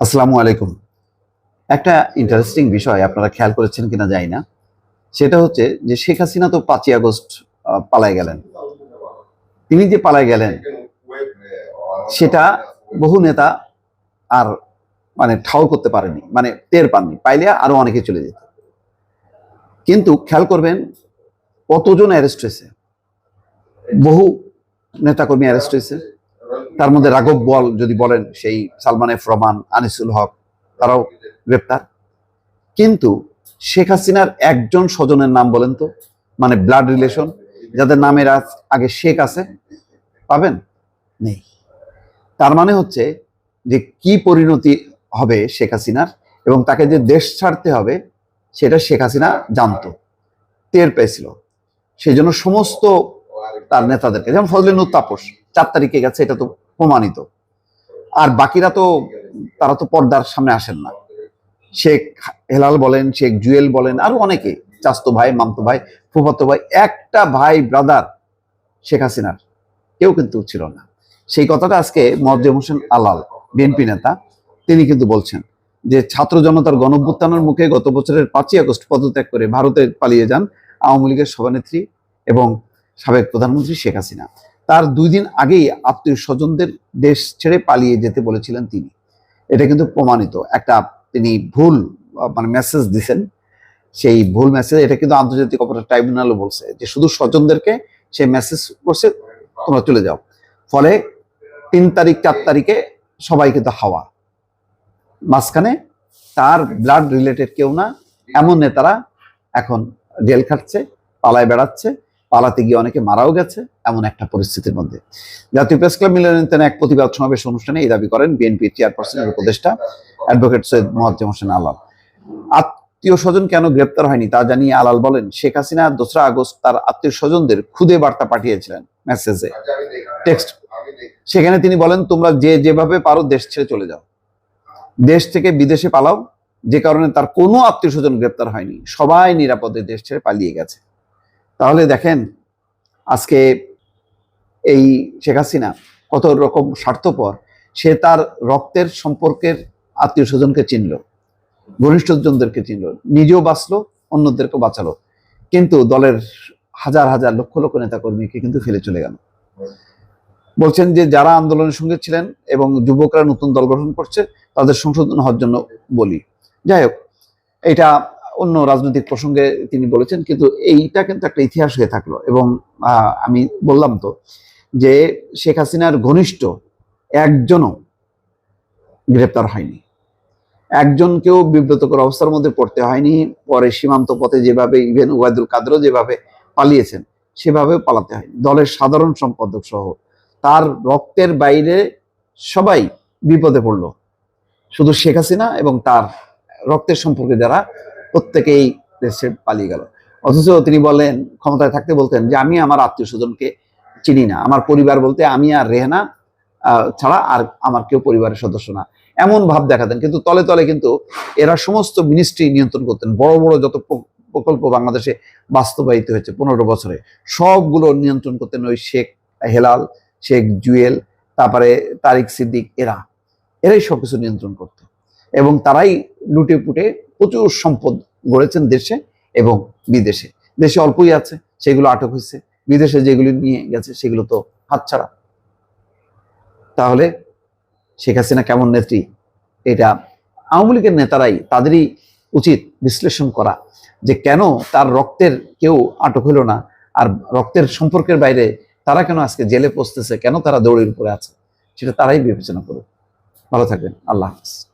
আসসালামু আলাইকুম। একটা ইন্টারেস্টিং বিষয় আপনারা খেয়াল করেছেন কিনা জানি না। সেটা হচ্ছে যে শেখ হাসিনা তো পাঁচই আগস্ট পালায় গেলেন। তিনি যে পালায় গেলেন, সেটা বহু নেতা আর মানে ঠাউর করতে পারেনি মানে টের পাননি। পাইলে আরও অনেকে চলে যেত। কিন্তু খেয়াল করবেন, কতজন অ্যারেস্ট হয়েছে? বহু নেতাকর্মী অ্যারেস্ট হয়েছে। তার মধ্যে রাঘব বল যদি বলেন, সেই সালমান এফ রহমান, আনিসুল হক, তারাও গ্রেপ্তার। কিন্তু শেখ হাসিনার একজন স্বজনের নাম বলেন তো মানে ব্লাড রিলেশন, যাদের নামের আগে শেখ আছে, পাবেন? নেই। তার মানে হচ্ছে যে কি পরিণতি হবে শেখ হাসিনার এবং তাকে যে দেশ ছাড়তে হবে, সেটা শেখ হাসিনা জানতো, টের পেয়েছিল। সেই জন্য সমস্ত তার নেতাদেরকে, যেমন ফজলিনুর তাপস, চার তারিখে গেছে, এটা তো প্রমাণিত। আর বাকিরা তো, তারা তো পর্দার সামনে আসেন না। শেখ হেলাল বলেন, শেখ জুয়েল বলেন, আরও অনেকে, চাস্তো ভাই, মামতো ভাই, ফুফাতো ভাই, একটা ভাই ব্রাদার শেখ হাসিনার। কেউ কিন্তু ছিল না। সেই কথাটা আজকে মজ্জেম হোসেন আলাল, বিএনপি নেতা, তিনি কিন্তু বলছেন যে, ছাত্র জনতার গণভ্যুত্থানের মুখে গত বছরের পাঁচই আগস্ট পদত্যাগ করে ভারতে পালিয়ে যান আওয়ামী লীগের সভানেত্রী এবং সাবেক প্রধানমন্ত্রী শেখ হাসিনা। তার দুই দিন আগেই আত্মীয় স্বজনদের দেশ ছেড়ে পালিয়ে যেতে বলেছিলেন তিনি। এটা কিন্তু প্রমাণিত। একটা তিনি ভুল মানে মেসেজ দিছেন। সেই ভুল মেসেজ এটা কিন্তু আন্তর্জাতিক অপরাধ ট্রাইব্যুনালও বলছে যে শুধু স্বজনদেরকে সে মেসেজ করছে, তোমরা চলে যাও। ফলে তিন তারিখ, চার তারিখে সবাই কিন্তু হাওয়া। মাঝখানে তার ব্লাড রিলেটেড কেউ না, এমন নেতারা এখন জেল খাটছে, পালায় বেড়াচ্ছে। পালাতে গিয়ে অনেকে মারাও গেছে, এমন একটা পরিস্থিতির মধ্যে। জাতীয় প্রেস ক্লাব মিলনায়তনে এক প্রতিবাদ সমাবেশ অনুষ্ঠানে এই দাবি করেন বিএনপি চেয়ারপারসনের উপদেষ্টা অ্যাডভোকেট সৈয়দ মোয়াজ্জেম হোসেন আলাল আত্মীয় স্বজন কেন গ্রেপ্তার হয়নি তা জানিয়ে আলাল বলেন, শেখ হাসিনা দোসরা আগস্ট তার আত্মীয় স্বজনদের খুদে বার্তা পাঠিয়েছিলেন মেসেজে। টেক্সট, সেখানে তিনি বলেন, তোমরা যে যেভাবে পারো দেশ ছেড়ে চলে যাও। দেশ থেকে বিদেশে পালাও, যে কারণে তার কোনো আত্মীয় স্বজন গ্রেপ্তার হয়নি। সবাই নিরাপদে দেশ ছেড়ে পালিয়ে গেছে। তাহলে দেখেন, আজকে এই শেখ হাসিনা কত রকম স্বার্থপর, সে তার রক্তের সম্পর্কের আত্মীয় স্বজনকে চিনল ঘনিষ্ঠজনদেরকে চিনল, নিজেও বাঁচলো অন্যদেরকে বাঁচালো, কিন্তু দলের হাজার হাজার লক্ষ লক্ষ নেতা কর্মীকে কিন্তু ফেলে চলে গেল। বলছেন যে যারা আন্দোলনের সঙ্গে ছিলেন এবং যুবকরা নতুন দল গঠন করছে, তাদের সংশোধন হওয়ার জন্য বলি। যাই হোক, এটা অন্য রাজনৈতিক প্রসঙ্গে তিনি বলেছেন, কিন্তু এইটা কিন্তু একটা ইতিহাস হয়ে থাকল। এবং আমি বললাম তো যে শেখ হাসিনার ঘনিষ্ঠ একজনও গ্রেপ্তার হয়নি। একজনকেও বিব্রতকর অবস্থার মধ্যে পড়তে হয়নি। পরে সীমান্ত পথে যেভাবে ইভেন ওয়াইদুল কাদেরও যেভাবে পালিয়েছেন, সেভাবেও পালাতে হয়নি। দলের সাধারণ সম্পাদক সহ তার রক্তের বাইরে সবাই বিপদে পড়ল। শুধু শেখ হাসিনা এবং তার রক্তের সম্পর্কে যারা প্রত্যেকেই দেশে পালিয়ে গেল। অথচ তিনি বলেন, ক্ষমতায় থাকতে বলতেন যে, আমি আমার আত্মীয় স্বজনকে চিনি না। আমার পরিবার বলতে আমি আর রেহানা ছাড়া আর আমার কেউ পরিবারের সদস্য না। এমন ভাব দেখাতেন। কিন্তু তলে তলে কিন্তু এরা সমস্ত মিনিস্ট্রি নিয়ন্ত্রণ করতেন। বড় বড় যত প্রকল্প বাংলাদেশে বাস্তবায়িত হয়েছে পনেরো বছরে, সবগুলো নিয়ন্ত্রণ করতেন ওই শেখ হেলাল, শেখ জুয়েল, তারপরে তারিক সিদ্দিক, এরা। এরাই সবকিছু নিয়ন্ত্রণ করত। এবং তারাই লুটে পুটে প্রচুর সম্পদ গড়েছেন দেশে এবং বিদেশে। দেশে অল্পই আছে, সেগুলো আটক হয়েছে। বিদেশে যেগুলি নিয়ে গেছে, সেগুলো তো হাতছাড়া। তাহলে শেখ হাসিনা কেমন নেত্রী? এটা আওয়ামী লীগের নেতারাই তাদেরই উচিত বিশ্লেষণ করা যে কেন তার রক্তের কেউ আটক হলো না আর রক্তের সম্পর্কের বাইরে তারা কেন আজকে জেলে পৌঁছতেছে, কেন তারা দৌড়ের উপরে আছে, সেটা তারাই বিবেচনা করুক। ভালো থাকবেন, আল্লাহ হাফিজ।